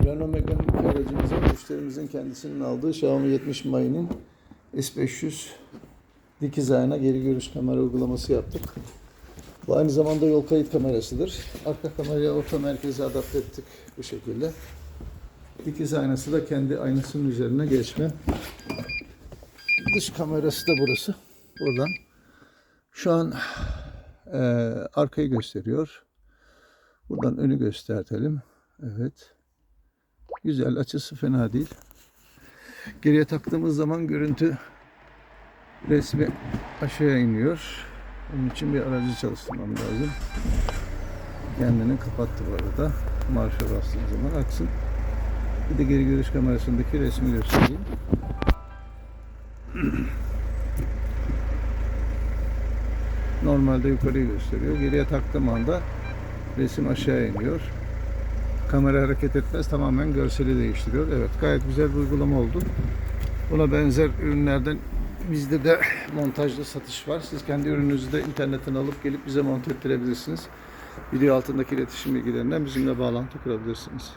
2 aracımıza müşterimizin kendisinin aldığı Xiaomi 70 Mai'nin S500 dikiz ayna geri görüş kamera uygulaması yaptık. Bu aynı zamanda yol kayıt kamerasıdır. Arka kamerayı orta merkeze adapte ettik bu şekilde. Dikiz aynası da kendi aynasının üzerine geçme. Dış kamerası da burası. Buradan. Şu an eee, arkayı gösteriyor. Buradan önü göstertelim. Evet. Güzel. Açısı fena değil. Geriye taktığımız zaman görüntü resmi aşağıya iniyor. Onun için bir aracı çalıştırmam lazım. Kendini kapattı bu arada. Marşa bastığım zaman açsın. Bir de geri görüş kamerasındaki resmi göstereyim. Normalde yukarıyı gösteriyor. Geriye taktığım anda resim aşağıya iniyor. Kamera hareket etmez. Tamamen görseli değiştiriyor. Evet gayet güzel bir uygulama oldu. Buna benzer ürünlerden bizde de montajlı satış var. Siz kendi ürününüzü de internetten alıp gelip bize monte ettirebilirsiniz. Video altındaki iletişim bilgilerinden bizimle bağlantı kurabilirsiniz.